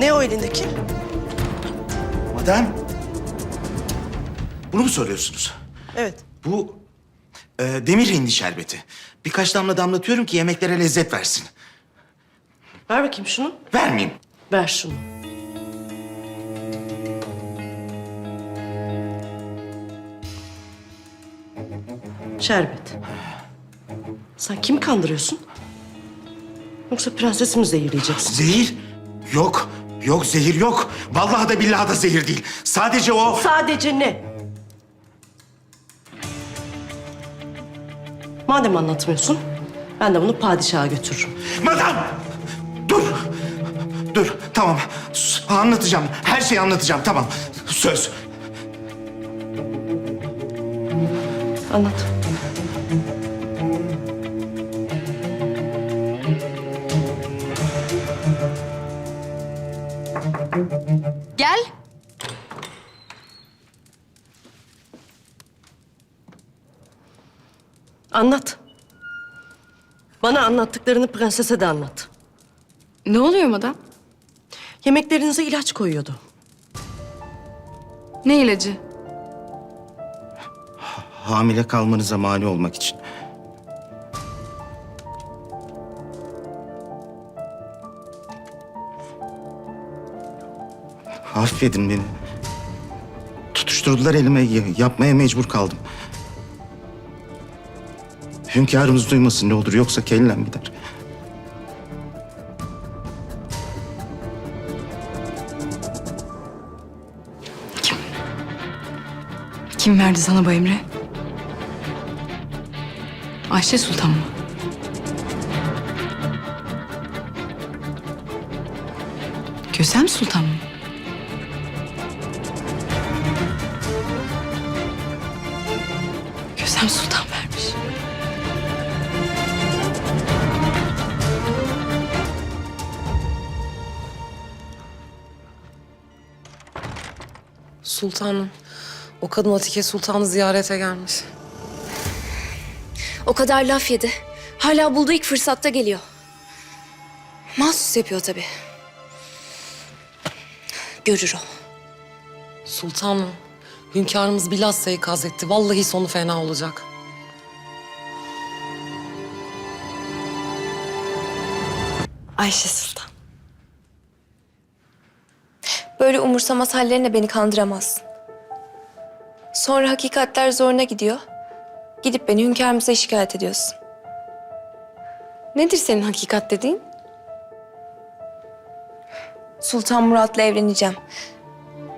Ne o elindeki? Madem. Bunu mu soruyorsunuz? Evet. Bu e, demir hindi şerbeti. Birkaç damla damlatıyorum ki yemeklere lezzet versin. Ver bakayım şunu. Vermeyeyim. Ver şunu. Şerbet. Sen kimi kandırıyorsun? Yoksa prensesi mi zehirleyeceksin? Zehir? Yok. Yok zehir yok. Vallahi da billahi da zehir değil. Sadece o... Sadece ne? Madem anlatmıyorsun, ben de bunu padişaha götürürüm. Madam! Dur! Dur, tamam. Sus, Anlatacağım. Her şeyi anlatacağım, tamam. Söz. Anlat. Gel. Anlat. Bana anlattıklarını prensese de anlat. Ne oluyor madam? Yemeklerinize ilaç koyuyordu. Ne ilacı? Hamile kalmanıza mani olmak için. Affedin beni. Tutuşturdular elime, yapmaya mecbur kaldım. Hünkârımız duymasın ne olur, yoksa kellem gider. Kim verdi sana bu emri? Ayşe Sultan mı? Kösem Sultan mı? Kösem Sultan vermiş. Sultanım, o kadın Atike Sultan'ı ziyarete gelmiş. O kadar laf yedi. Hala bulduğu ilk fırsatta geliyor. Mahsus yapıyor tabii. Görür o. Sultanım, hünkârımız bilhassa ikaz etti. Vallahi sonu fena olacak. Ayşe Sultan. Böyle umursamaz hallerine beni kandıramazsın. Sonra hakikatler zoruna gidiyor. Gidip beni hünkârımıza şikayet ediyorsun. Nedir senin hakikat dediğin? Sultan Murat'la evleneceğim.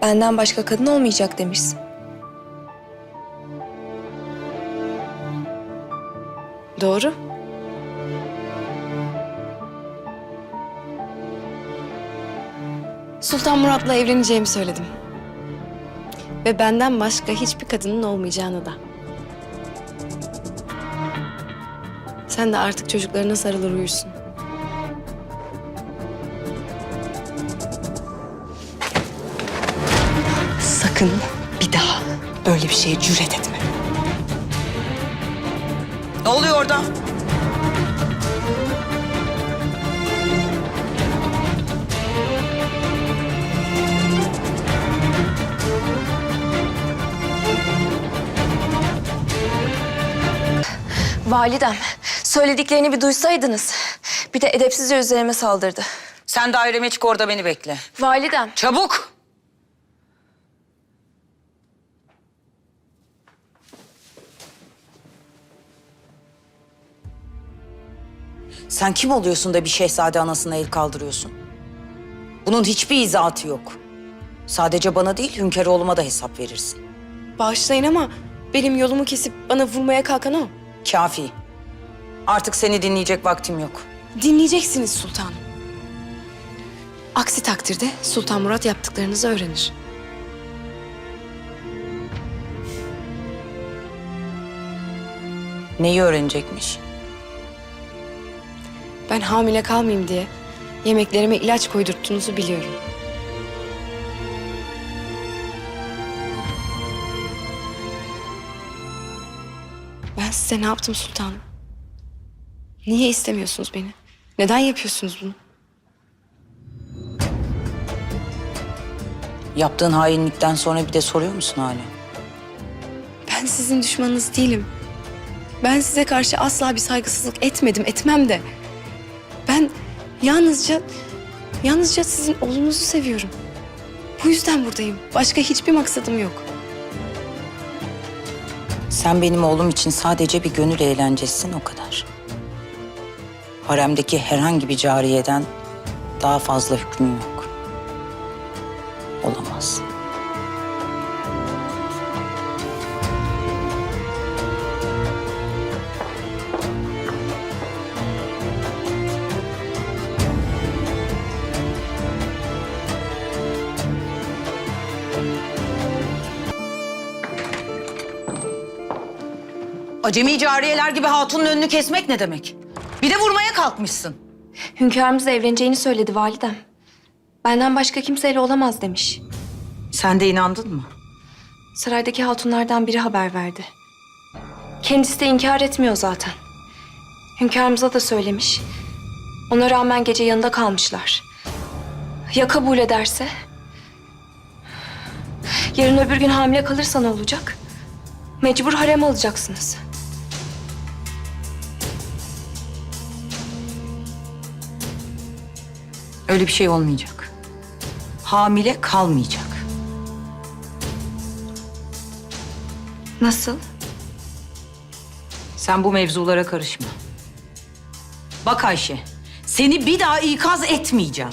Benden başka kadın olmayacak demişsin. Doğru. Sultan Murat'la evleneceğimi söyledim. Ve benden başka hiçbir kadının olmayacağını da. Sen de artık çocuklarına sarılır uyursun. Sakın bir daha böyle bir şeye cüret etme. Orada? Validem, söylediklerini bir duysaydınız. Bir de edepsizce üzerime saldırdı. Sen daireme çık orada beni bekle. Validem, Çabuk! Sen kim oluyorsun da bir şehzade anasına el kaldırıyorsun? Bunun hiçbir izahatı yok. Sadece bana değil hünkâroğluma da hesap verirsin. Bağışlayın ama benim yolumu kesip bana vurmaya kalkan o. Kafi. Artık seni dinleyecek vaktim yok. Dinleyeceksiniz sultanım. Aksi takdirde Sultan Murat yaptıklarınızı öğrenir. Neyi öğrenecekmiş? Ben hamile kalmayayım diye yemeklerime ilaç koydurttuğunuzu biliyorum. Ben size ne yaptım sultanım? Niye istemiyorsunuz beni? Neden yapıyorsunuz bunu? Yaptığın hainlikten sonra bir de soruyor musun hala? Ben sizin düşmanınız değilim. Ben size karşı asla bir saygısızlık etmedim, etmem de. Ben yalnızca, yalnızca sizin oğlunuzu seviyorum. Bu yüzden buradayım. Başka hiçbir maksadım yok. Sen benim oğlum için sadece bir gönül eğlencesin o kadar. Haremdeki herhangi bir cariyeden daha fazla hükmün yok. Olamaz. Acemi cariyeler gibi hatunun önünü kesmek ne demek? Bir de vurmaya kalkmışsın. Hünkârımız evleneceğini söyledi validem. Benden başka kimseyle olamaz demiş. Sen de inandın mı? Saraydaki hatunlardan biri haber verdi. Kendisi de inkar etmiyor zaten. Hünkârımıza da söylemiş. Ona rağmen gece yanında kalmışlar. Ya kabul ederse? Yarın öbür gün hamile kalırsa ne olacak? Mecbur harem alacaksınız. Öyle bir şey olmayacak. Hamile kalmayacak. Nasıl? Sen bu mevzulara karışma. Bak Ayşe, seni bir daha ikaz etmeyeceğim.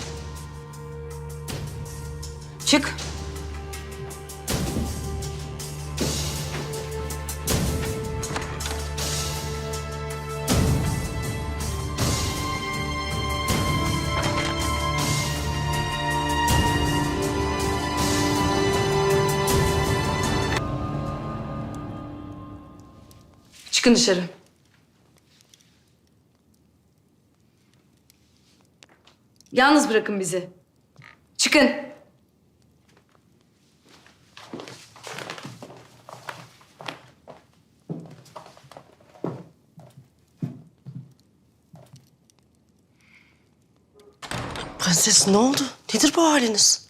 Çıkın dışarı. Yalnız bırakın bizi. Çıkın. Prenses ne oldu? Nedir bu haliniz?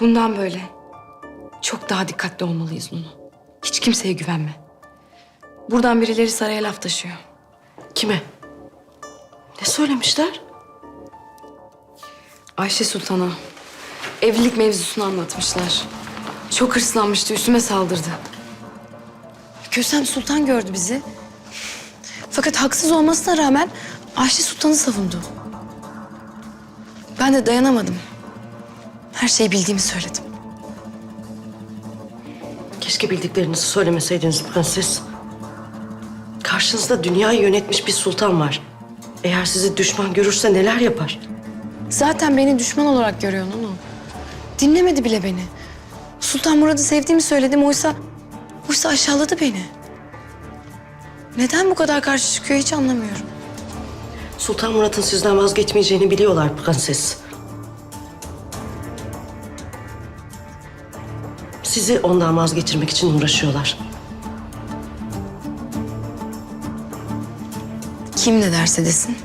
Bundan böyle daha dikkatli olmalıyız Nunu. Hiç kimseye güvenme. Buradan birileri saraya laf taşıyor. Kime? Ne söylemişler? Ayşe Sultan'a evlilik mevzusunu anlatmışlar. Çok hırslanmıştı, üstüme saldırdı. Kösem Sultan gördü bizi. Fakat haksız olmasına rağmen Ayşe Sultan'ı savundu. Ben de dayanamadım. Her şeyi bildiğimi söyledim. Keşke bildiklerinizi söylemeseydiniz prenses. Karşınızda dünyayı yönetmiş bir sultan var. Eğer sizi düşman görürse neler yapar? Zaten beni düşman olarak görüyor Nunu. Dinlemedi bile beni. Sultan Murad'ı sevdiğimi söyledim oysa... Oysa aşağıladı beni. Neden bu kadar karşı çıkıyor hiç anlamıyorum. Sultan Murat'ın sizden vazgeçmeyeceğini biliyorlar prenses. Sizi ondan vazgeçirmek için uğraşıyorlar. Kim ne derse desin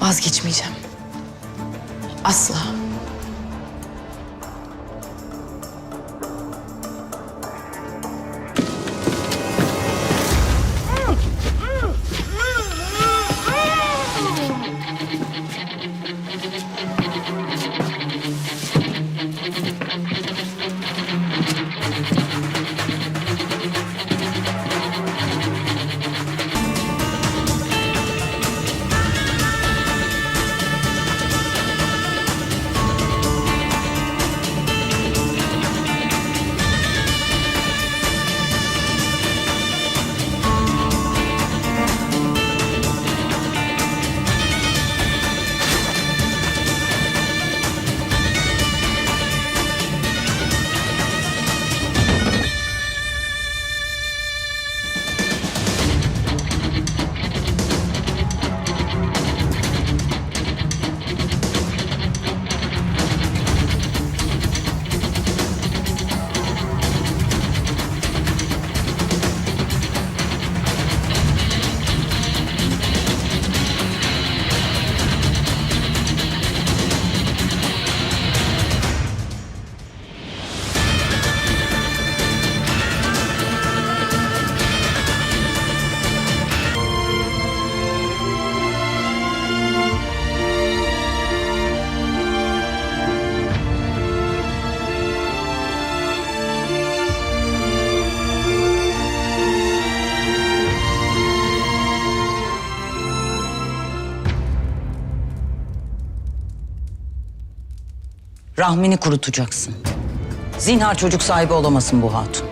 vazgeçmeyeceğim. Asla. Rahmini kurutacaksın. Zinhar çocuk sahibi olamasın bu hatun.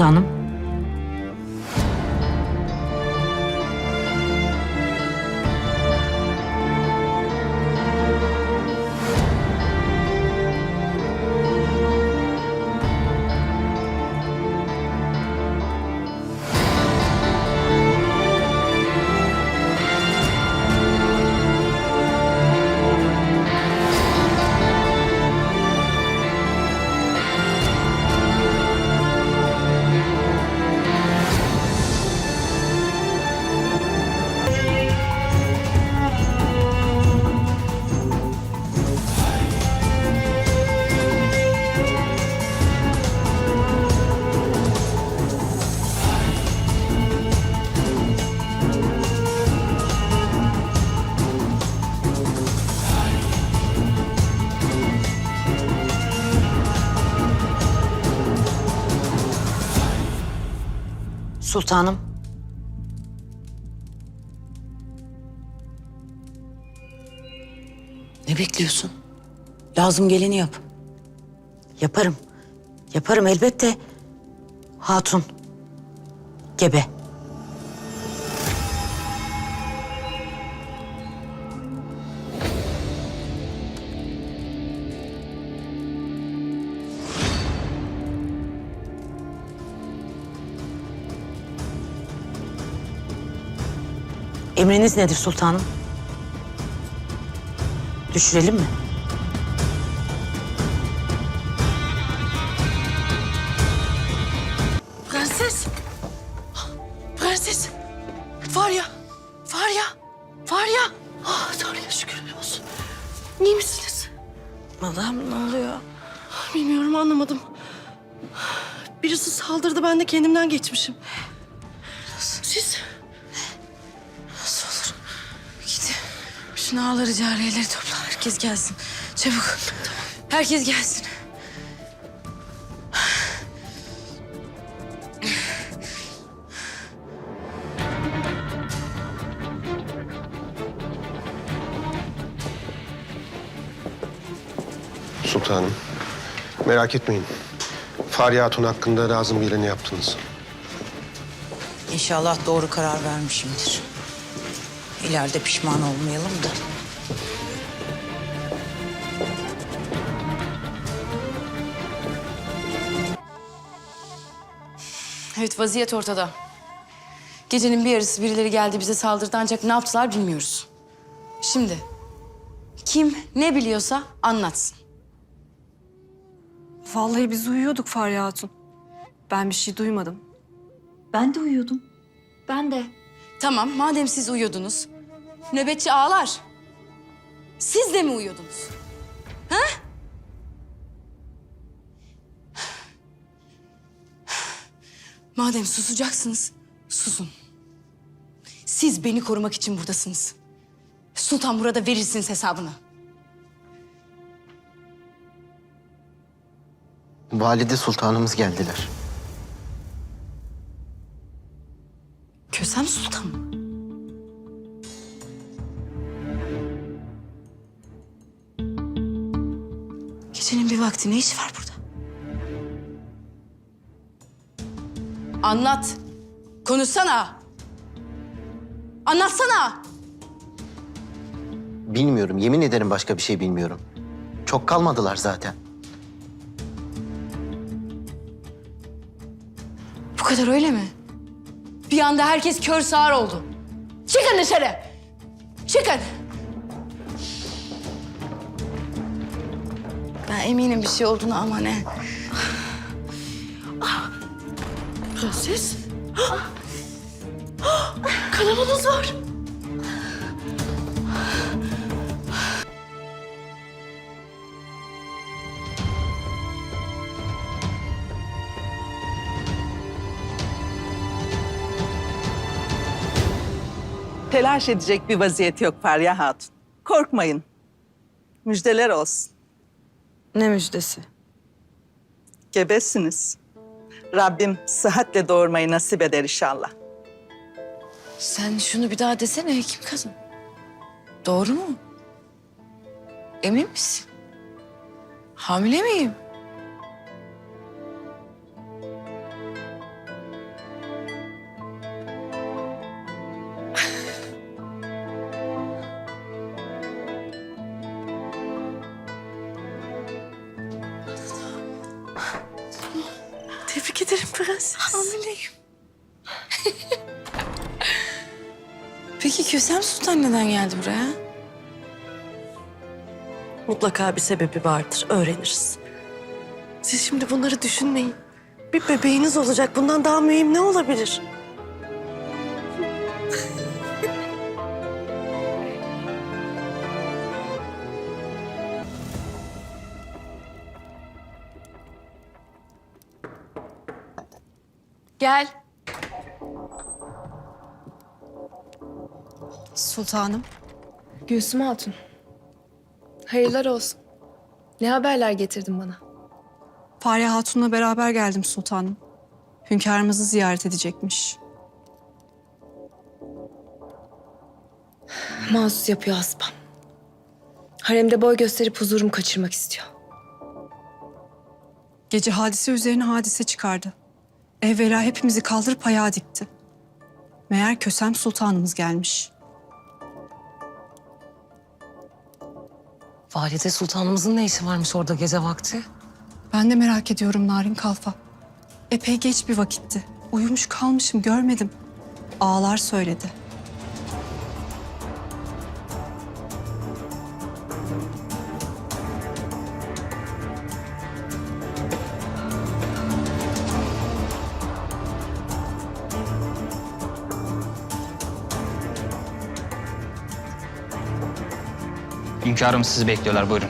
Sultanım. Sultanım. Ne bekliyorsun? Lazım geleni yap. Yaparım. Yaparım elbette. Hatun. Gebe. Emriniz nedir sultanım? Düşürelim mi? Prenses. Prenses. Var ya. Var ya. Var ya. Ah Tanrı'ya şükürler olsun. İyi misiniz? Madem ne oluyor? Bilmiyorum anlamadım. Birisi saldırdı ben de kendimden geçmişim. Siz? Bütün ağları cariyeleri topla. Herkes gelsin. Çabuk. Herkes gelsin. Sultanım, merak etmeyin. Fahriye Hatun hakkında lazım geleni yaptınız. İnşallah doğru karar vermişimdir. İleride pişman olmayalım da. Evet vaziyet ortada. Gecenin bir yarısı birileri geldi bize saldırdı ancak ne yaptılar bilmiyoruz. Şimdi kim ne biliyorsa anlatsın. Vallahi biz uyuyorduk Fahriye Hatun. Ben bir şey duymadım. Ben de uyuyordum. Ben de. Tamam madem siz uyuyordunuz. Nöbetçi ağlar. Siz de mi uyuyordunuz? Ha? Madem susacaksınız, susun. Siz beni korumak için buradasınız. Sultan burada verirsiniz hesabını. Valide sultanımız geldiler. Kösem Sultan mı? Gecenin bir vakti ne işi var burada? Anlat. Konuşsana. Anlatsana. Bilmiyorum, yemin ederim başka bir şey bilmiyorum. Çok kalmadılar zaten. Bu kadar öyle mi? Bir anda herkes kör sağır oldu. Çıkın dışarı. Çıkın. Ben eminim bir şey olduğunu ama ne. Prenses. Kanamanız var. Telaş edecek bir vaziyet yok Farya Hatun. Korkmayın. Müjdeler olsun. Ne müjdesi? Gebesiniz. Rabbim sıhhatle doğurmayı nasip eder inşallah. Sen şunu bir daha desene hekim kadın. Doğru mu? Emin misin? Hamile miyim? Peki Kösem Sultan neden geldi buraya? Mutlaka bir sebebi vardır. Öğreniriz. Siz şimdi bunları düşünmeyin. Bir bebeğiniz olacak. Bundan daha mühim ne olabilir? Gel. Sultanım. Gülsüm Hatun. Hayırlar olsun. Ne haberler getirdin bana? Fariha Hatun'la beraber geldim sultanım. Hünkârımızı ziyaret edecekmiş. Mahsus yapıyor Aspam. Haremde boy gösterip huzurumu kaçırmak istiyor. Gece hadise üzerine hadise çıkardı. Evvela hepimizi kaldırıp ayağa dikti. Meğer Kösem Sultanımız gelmiş. Valide Sultanımızın ne işi varmış orada gece vakti? Ben de merak ediyorum Narin Kalfa. Epey geç bir vakitti. Uyumuş kalmışım görmedim. Ağlar söyledi. Hünkârım sizi bekliyorlar buyurun.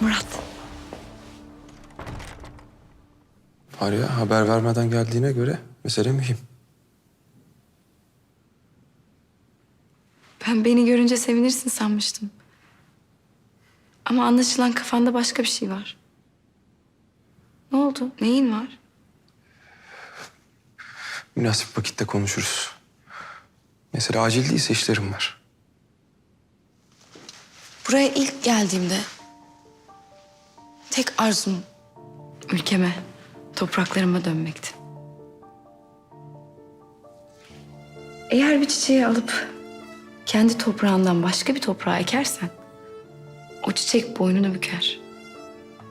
Murat. Fariha haber vermeden geldiğine göre mesele mühim. Ben beni görünce sevinirsin sanmıştım. Ama anlaşılan kafanda başka bir şey var. Ne oldu? Neyin var? Münasip vakitte konuşuruz. Mesela acil değilse işlerim var. Buraya ilk geldiğimde tek arzum Ülkeme, topraklarıma dönmekti. Eğer bir çiçeği alıp kendi toprağından başka bir toprağa ekersen o çiçek boynunu büker.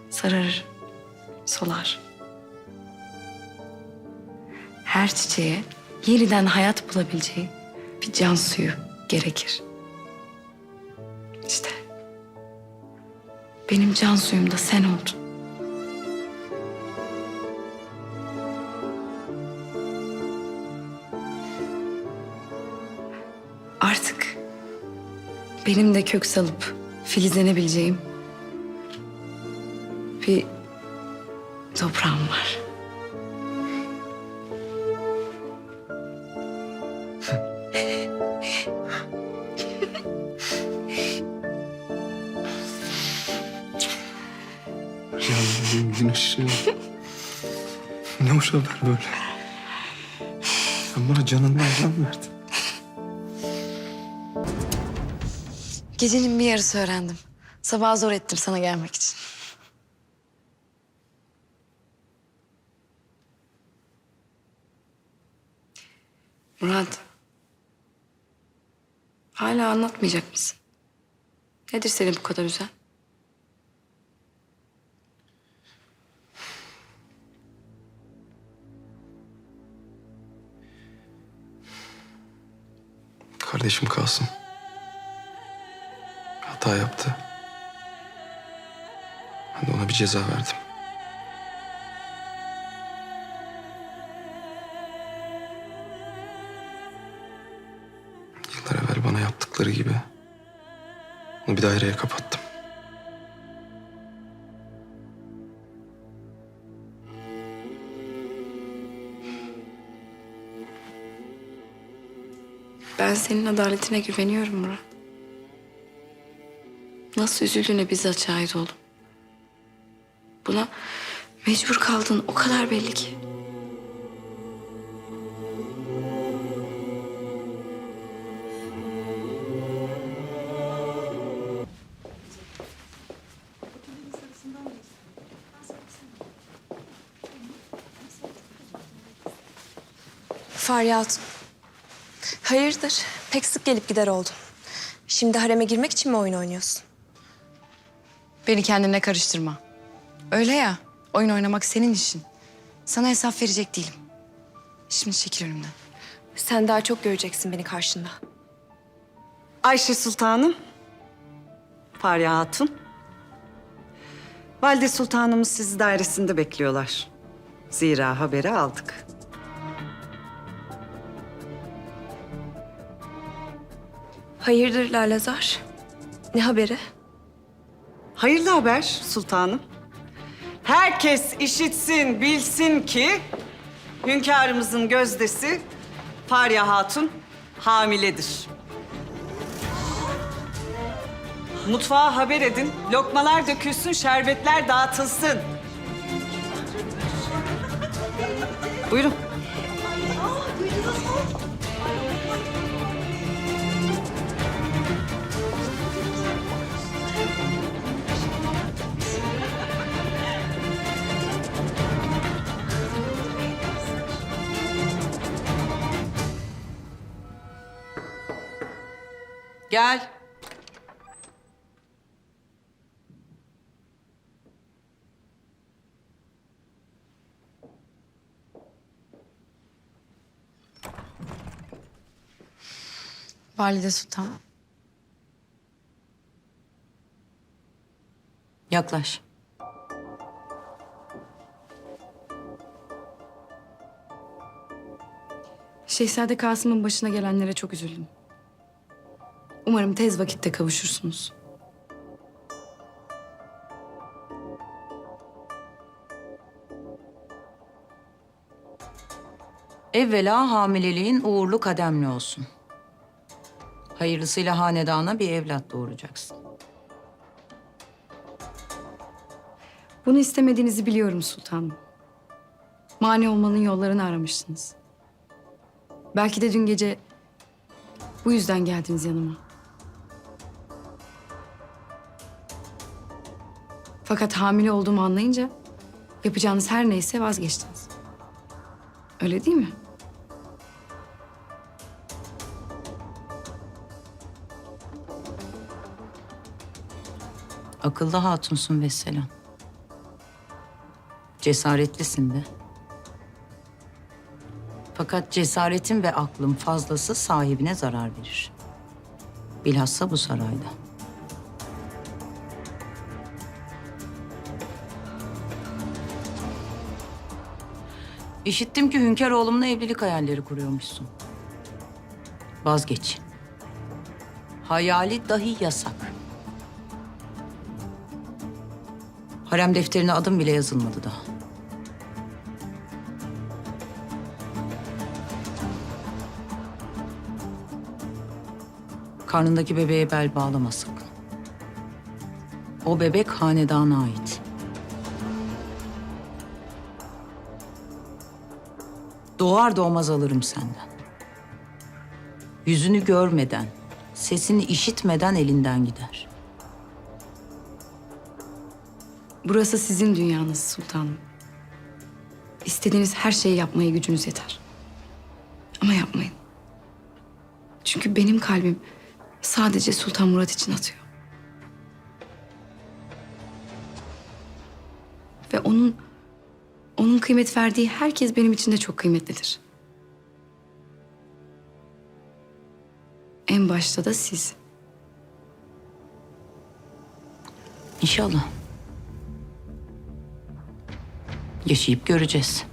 Sararır, solar. Her çiçeğe yeniden hayat bulabileceği bir can suyu gerekir. İşte benim can suyum da sen oldun. Artık benim de kök salıp filizlenebileceğim bir toprağım var. Canım güneşim. ne hoş haber böyle. Sen bana canından can verdin. gecenin bir yarısı öğrendim. Sabah zor ettim sana gelmek için. Murat. Hala anlatmayacak mısın? Nedir seni bu kadar üzen? Kardeşim Kasım. Hata yaptı. Ben de ona bir ceza verdim. anneme yaptıkları gibi onu bir daireye kapattım. Ben senin adaletine güveniyorum Murat. Nasıl üzüldüğüne bizzat şahit oldum. Buna mecbur kaldın o kadar belli ki. Hatun. Hayırdır? Pek sık gelip gider oldum. Şimdi hareme girmek için mi oyun oynuyorsun? Beni kendine karıştırma. Öyle ya, oyun oynamak senin işin. Sana hesap verecek değilim. Şimdi çekil önümden. Sen daha çok göreceksin beni karşında. Ayşe Sultanım. Fahriye Hatun. Valide Sultanımız sizi dairesinde bekliyorlar. Zira haberi aldık. Hayırdır Lalazar? Ne haberi? Hayırlı haber sultanım. Herkes işitsin, bilsin ki hünkârımızın gözdesi Fahriye Hatun hamiledir. Mutfağa haber edin, lokmalar dökülsün, şerbetler dağıtılsın. Buyurun. Gel. Valide Sultan. Yaklaş. Şehzade Kasım'ın başına gelenlere çok üzüldüm. Umarım tez vakitte kavuşursunuz. Evvela hamileliğin uğurlu kademli olsun. Hayırlısıyla hanedana bir evlat doğuracaksın. Bunu istemediğinizi biliyorum sultanım. Mani olmanın yollarını aramışsınız. Belki de dün gece bu yüzden geldiniz yanıma. Fakat hamile olduğumu anlayınca yapacağınız her neyse vazgeçtiniz. Öyle değil mi? Akıllı hatunsun vesselam. Cesaretlisin de. Fakat cesaretin ve aklın fazlası sahibine zarar verir. Bilhassa bu sarayda. İşittim ki hünkâr oğlumla evlilik hayalleri kuruyormuşsun. Vazgeç. Hayali dahi yasak. Harem defterine adım bile yazılmadı daha. Karnındaki bebeğe bel bağlama sakın. O bebek hanedana ait. Doğar doğmaz alırım senden. Yüzünü görmeden, sesini işitmeden elinden gider. Burası sizin dünyanız sultanım. İstediğiniz her şeyi yapmaya gücünüz yeter. Ama yapmayın. Çünkü benim kalbim sadece Sultan Murat için atıyor. Ve onun onun kıymet verdiği herkes benim için de çok kıymetlidir. En başta da siz. İnşallah. Yaşayıp göreceğiz.